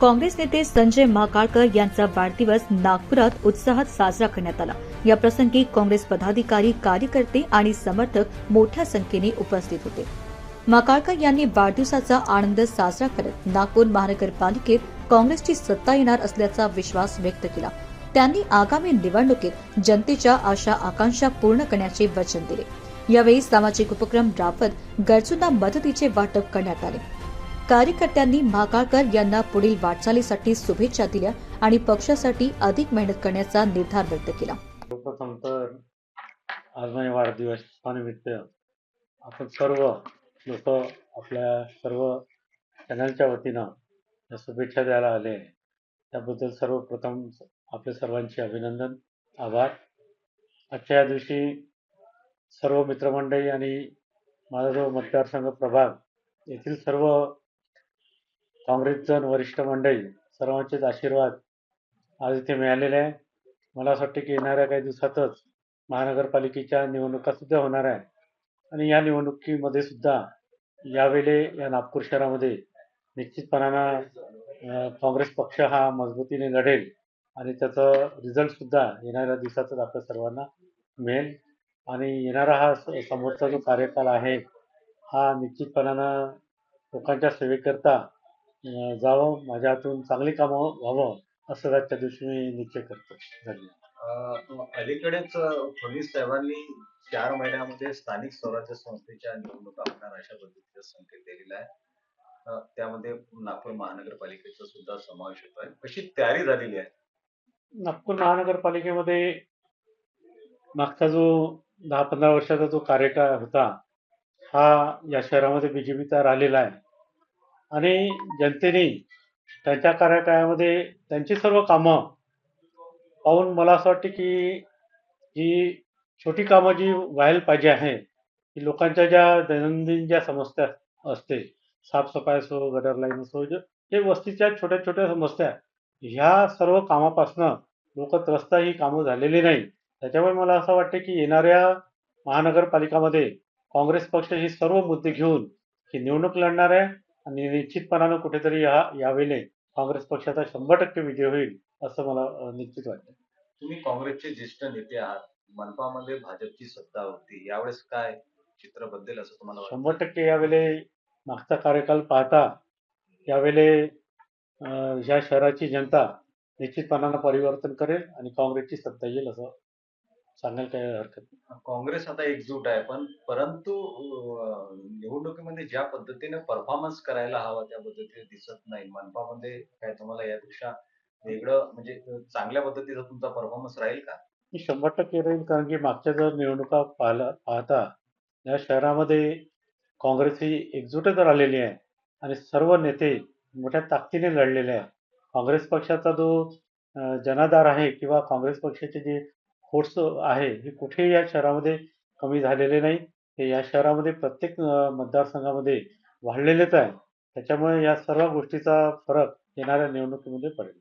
काँग्रेस नेते संजय माकाळकर यांचा वाढदिवस नागपुरात उत्साहात साजरा करण्यात आला. या प्रसंगी काँग्रेस पदाधिकारी कार्यकर्ते आणि समर्थक मोठ्या संख्येने उपस्थित होते. माकाळकर यांनी वाढदिवसाचा आनंद साजरा करत नागपूर महानगरपालिकेत काँग्रेसची सत्ता येणार असल्याचा विश्वास व्यक्त केला. त्यांनी आगामी निवडणुकीत जनतेच्या आशा आकांक्षा पूर्ण करण्याचे वचन दिले. यावेळी सामाजिक उपक्रम राबवत गरजूंना मदतीचे वाटप करण्यात आले. कार्यकर्त्यांनी महाकाळकर यांना पुढील वाटचालीसाठी शुभेच्छा दिल्या आणि पक्षासाठी अधिक मेहनत करण्याचा निर्धार व्यक्त केला. सर्वप्रथम तर आज माझ्या वाढदिवसानिमित्त आपण सर्व लोक आपल्या सर्व चॅनलच्या वतीनं शुभेच्छा द्यायला आले. त्याबद्दल सर्वप्रथम आपल्या सर्वांचे अभिनंदन आभार. आजच्या या दिवशी सर्व मित्रमंडळी आणि माझा जो मतदारसंघ प्रभाग येथील सर्व काँग्रेसचं वरिष्ठ मंडळी सर्वांचेच आशीर्वाद आज इथे मिळालेले आहे. मला असं वाटतं की येणाऱ्या काही दिवसातच महानगरपालिकेच्या निवडणुकासुद्धा होणार आहे आणि या निवडणुकीमध्ये सुद्धा यावेळे या नागपूर शहरामध्ये निश्चितपणानं काँग्रेस पक्ष हा मजबूतीने लढेल आणि त्याचं रिझल्टसुद्धा येणाऱ्या दिवसातच आपल्या सर्वांना मिळेल. आणि येणारा हा स- समोरचा जो कार्यकाल आहे हा निश्चितपणानं लोकांच्या सेवेकरता अं, जावं माझ्या हातून चांगली कामं व्हावं असं आजच्या दिवशी मी निश्चय करतो. धन्यवाद. अं, अलीकडेच अं, फडणवीस साहेबांनी चार महिन्यामध्ये स्थानिक स्वराज्य संस्थेच्या निवडणुका होणार अशा पद्धतीचा संकेत दिलेला आहे. अं, त्यामध्ये नागपूर महानगरपालिकेचा सुद्धा समावेश होतो आहे. कशी तयारी झालेली आहे. नागपूर महानगरपालिकेमध्ये मागचा जो दहा पंधरा वर्षाचा जो कार्यकाळ होता हा या शहरामध्ये बीजेपीचा राहिलेला आहे. आणि जनतेने त्यांच्या कार्यकाळामध्ये त्यांची सर्व कामं पाहून मला असं वाटते की ही छोटी कामं जी व्हायला पाहिजे आहे की लोकांच्या ज्या दैनंदिन ज्या समस्या असते साफसफाई असो गटर लाईन असो जे वस्तीच्या छोट्या छोट्या समस्या ह्या सर्व कामापासनं लोक त्रस्त ही कामं झालेली नाही त्याच्यामुळे मला असं वाटते की येणाऱ्या महानगरपालिकामध्ये काँग्रेस पक्ष हे सर्व मुद्दे घेऊन ही निवडणूक लढणार आहे आणि निश्चितपणानं कुठेतरी ह्या यावेळी काँग्रेस पक्षाचा शंभर टक्के विजय होईल असं मला निश्चित वाटतं. तुम्ही काँग्रेसचे ज्येष्ठ नेते आहात. मनपामध्ये भाजपची सत्ता होती. यावेळेस काय चित्र बदलेल असं तुम्हाला शंभर टक्के यावेळी मागचा कार्यकाल पाहता यावेळी ह्या शहराची जनता निश्चितपणानं परिवर्तन करेल आणि काँग्रेसची सत्ता येईल असं सांगायला काही हरकत नाही. काँग्रेस आता एकजूट आहे पण परंतु निवडणुकीमध्ये ज्या पद्धतीने परफॉर्मन्स करायला हवा त्या पद्धतीने दिसत नाही. मनपामध्ये काय तुम्हाला यापेक्षा वेगळं म्हणजे चांगल्या पद्धतीचा तुमचा परफॉर्मन्स राहील का? मी शंभर टक्के राहील. कारण की मागच्या जर निवडणुका पाहिला पाहता या शहरामध्ये काँग्रेस ही एकजूटच राहिलेली आहे. आणि सर्व नेते मोठ्या ताकदीने लढलेले आहे काँग्रेस पक्षाचा जो जनाधार आहे किंवा काँग्रेस पक्षाचे जे फोर्स आहे हे कुठेही या शहरामध्ये कमी झालेले नाही. हे या शहरामध्ये प्रत्येक मतदारसंघामध्ये वाढलेलेच आहे. त्याच्यामुळे या सर्व गोष्टीचा फरक येणाऱ्या निवडणुकीमध्ये पडेल.